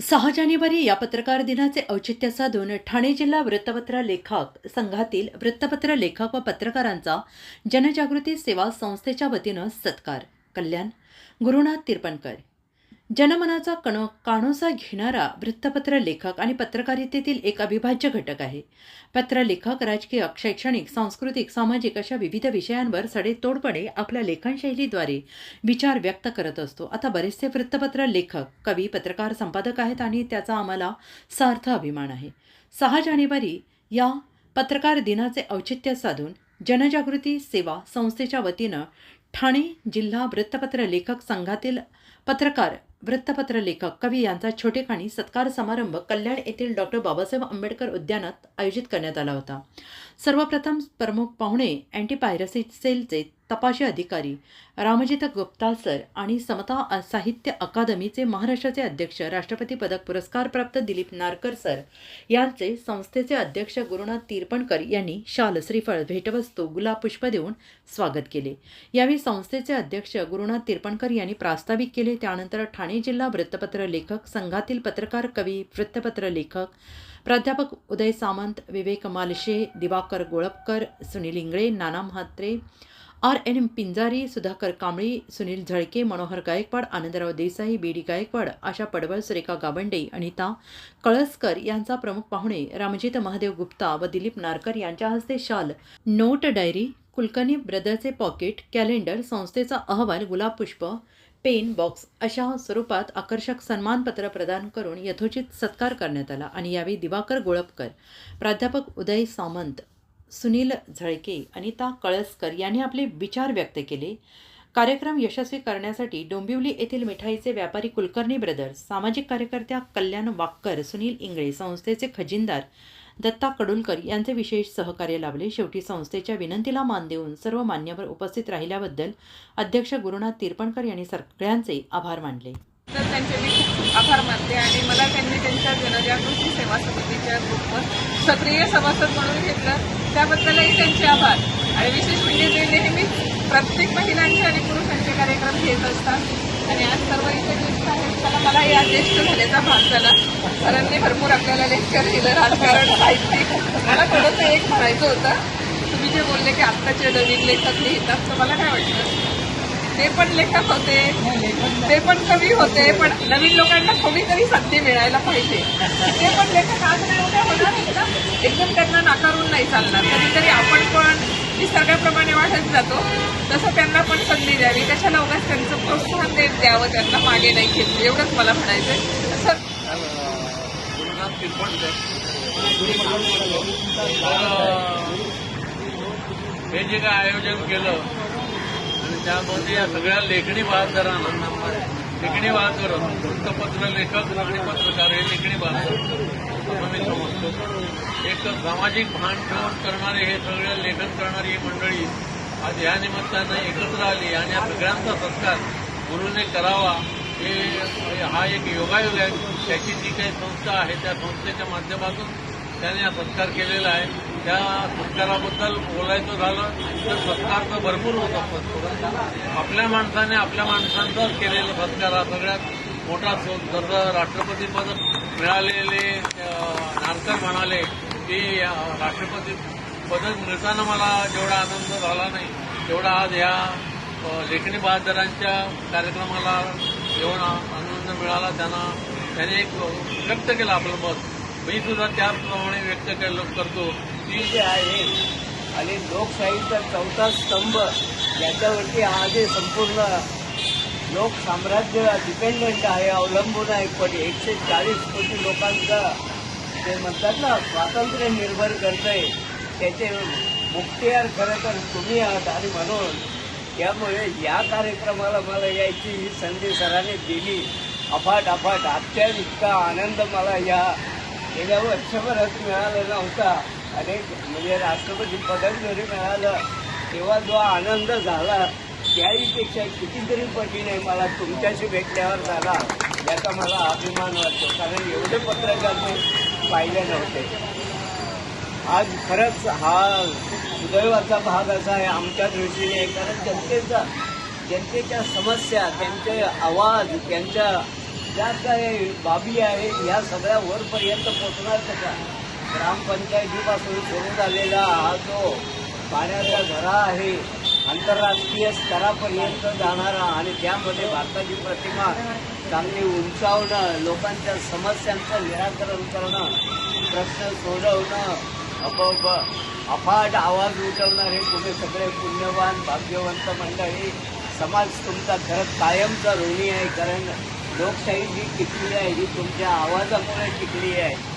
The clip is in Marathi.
सहा जानेवारी या पत्रकार दिनाचे औचित्य साधून ठाणे जिल्हा वृत्तपत्र लेखक संघातील वृत्तपत्र लेखक व पत्रकारांचा जनजागृती सेवा संस्थेच्या वतीनं सत्कार. कल्याण गुरुनाथ तिरपणकर. जनमनाचा कण काणोसा घेणारा वृत्तपत्र लेखक आणि पत्रकारितेतील एक अविभाज्य घटक आहे. पत्रलेखक राजकीय शैक्षणिक सांस्कृतिक सामाजिक अशा विविध विषयांवर सडेतोडपणे आपल्या लेखनशैलीद्वारे विचार व्यक्त करत असतो. आता बरेचसे वृत्तपत्र लेखक कवी पत्रकार संपादक आहेत आणि त्याचा आम्हाला सार्थ अभिमान आहे. सहा जानेवारी या पत्रकार दिनाचे औचित्य साधून जनजागृती सेवा संस्थेच्या वतीनं ठाणे जिल्हा वृत्तपत्र लेखक संघातील पत्रकार वृत्तपत्र लेखक कवी यांचा छोटेखानी सत्कार समारंभ कल्याण येथील डॉक्टर बाबासाहेब आंबेडकर उद्यानात आयोजित करण्यात आला होता. सर्वप्रथम प्रमुख पाहुणे अँटी पायरसी सेलचे तपाशी अधिकारी रामजित गुप्ता सर आणि समता साहित्य अकादमीचे महाराष्ट्राचे अध्यक्ष राष्ट्रपती पदक पुरस्कारप्राप्त दिलीप नारकर सर यांचे संस्थेचे अध्यक्ष गुरुनाथ तिरपणकर यांनी शाल श्रीफळ भेटवस्तू गुलाब पुष्प देऊन स्वागत केले. यावेळी संस्थेचे अध्यक्ष गुरुनाथ तिरपणकर यांनी प्रास्ताविक केले. त्यानंतर ठाणे जिल्हा वृत्तपत्र लेखक संघातील पत्रकार कवी वृत्तपत्र लेखक प्राध्यापक Uday Samant Vivek Malshe Diwakar Golapkar Sunil Ingle Nana Mhatre R N M Pinjari Sudhakar Kambli Sunil Zalke Manohar Gaikwad Anandrao Desai B D Gaikwad Asha Padwal Surekha Gabande Anita Kalaskar यांचा प्रमुख पाहुणे रामजित महादेव गुप्ता व दिलीप नारकर यांच्या हस्ते शाल नोट डायरी कुलकर्णी ब्रदरचे पॉकेट कॅलेंडर संस्थेचा अहवाल गुलाब पुष्प पेन बॉक्स अशा स्वरूपात आकर्षक सन्मानपत्र प्रदान करून यथोचित सत्कार करण्यात आला. आणि यावेळी दिवाकर गोळपकर प्राध्यापक उदय सामंत सुनील झळके अनिता कळसकर यांनी आपले विचार व्यक्त केले. कार्यक्रम यशस्वी करण्यासाठी डोंबिवली येथील मिठाईचे व्यापारी कुलकर्णी ब्रदर्स सामाजिक कार्यकर्त्या कल्याण वाक्कर सुनील इंगळे संस्थेचे खजिनदार दत्ता कडुलकर यांचे विशेष सहकार्य लाभले. शेवटी संस्थेच्या विनंतीला मान देऊन सर्व मान्यवर उपस्थित राहिल्याबद्दल अध्यक्ष गुरुनाथ तिरपणकर यांनी सगळ्यांचे आभार मानले. तर त्यांचे मी खूप आभार मानते आणि मला त्यांनी त्यांच्या जनजागृती सेवा समितीच्या ग्रुपवर सक्रिय सभासद म्हणून घेतलं. त्याबद्दलही त्यांचे आभार. आणि विशेष म्हणजे ते नेहमीच प्रत्येक महिलांचे आणि पुरुषांचे कार्यक्रम घेत असतात. आणि आज सर्व इथे ज्येष्ठ आहेत. त्याला मला या ज्येष्ठ झाल्याचा भाग झाला. सरांनी भरपूर आपल्याला लेक्चर दिलं. राजकारण साहित्यिक. मला थोडंसं एक म्हणायचं होतं. तुम्ही जे बोलले की आत्ताचे नवीन लेखक लिहितात तर मला काय वाटतं? ते पण लेखक होते ते पण कवी होते पण नवीन लोकांना कोणीतरी संधी मिळायला पाहिजे. ते पण लेखक आज नाही होणार आहेत ना? एकदम त्यांना नाकारून नाही चालणार. कधीतरी आपण पण निसर्गाप्रमाणे वाढत जातो तसं त्यांना पण संधी द्यावी. कशाला उगाच त्यांचं प्रोत्साहन देत द्यावं त्यांना मागे नाही घेतलं एवढंच मला म्हणायचं आहे गुरुनाथ हे जे काय आयोजन केलं त्यामध्ये या सगळ्या लेखणी बहादरांना लेखणी वाहकर वृत्तपत्र लेखक आणि पत्रकार हे लेखणी बहादर असं मी समजतो. एक सामाजिक भान ठेवून करणारे हे सगळे लेखन करणारी ही मंडळी आज या निमित्तानं एकत्र आली आणि या सगळ्यांचा सत्कार गुरुने करावा हे हा एक योगायोग आहे. त्याची जी काही संस्था आहे त्या संस्थेच्या माध्यमातून त्याने हा सत्कार केलेला आहे. त्या सत्काराबद्दल बोलायचं झालं तर सत्कार तर भरपूर होत असतात आपल्या माणसाने आपल्या माणसांचाच केलेला सत्कार हा सगळ्यात मोठा जसं राष्ट्रपती पद मिळालेले नारकर म्हणाले की राष्ट्रपती पद मिळताना मला जेवढा आनंद झाला नाही तेवढा आज ह्या लेखणी बहादरांच्या कार्यक्रमाला जेवढा आनंद मिळाला त्यांना त्याने एक व्यक्त केलं आपलं मत. मी सुद्धा त्याप्रमाणे व्यक्त केलं करतो. की जे आहे आणि लोकशाहीचा चौथा स्तंभ याच्यावरती हा जे संपूर्ण लोक साम्राज्य डिपेंडंट आहे अवलंबून आहे पण एकशे चाळीस कोटी लोकांचं ते म्हणतात ना स्वातंत्र्य निर्भर करतंय त्याचे मुक्तियार खरं तर तुम्ही आहात आणि म्हणून त्यामुळे या कार्यक्रमाला मला यायची ही संधी सरांनी दिली. अफाट अफाट अत्यात इतका आनंद मला या गेल्या वर्षभरात मिळाला नव्हता आणि म्हणजे राष्ट्रपती पदक जरी मिळालं तेव्हा जो आनंद झाला त्याहीपेक्षा कितीतरी पटीने मला तुमच्याशी भेटल्यावर झाला याचा मला अभिमान वाटतो. कारण एवढे पत्रकार मी पाहिले नव्हते. आज खरंच हा सुदैवाचा भाग असा आहे आमच्या दृष्टीने कारण जनतेचा जनतेच्या समस्या त्यांचे आवाज त्यांच्या ज्या काही बाबी आहेत या सगळ्या वरपर्यंत पोहोचणार कशा? ग्रामपंचायतीपासून सुरू झालेला हा जो पाण्याचा झरा आहे आंतरराष्ट्रीय स्तरापर्यंत जाणारा आणि त्यामध्ये भारताची प्रतिमा चांगली उंचावणं लोकांच्या समस्यांचं निराकरण करणं प्रश्न सोडवणं अप अफाट आवाज उठवणारे तुम्ही सगळे पुण्यवान भाग्यवंत मंडळी. समाज तुमचा खरंच कायमचा ऋणी आहे कारण लोकशाही जी टिकली आहे ही तुमच्या आवाजामुळे टिकली आहे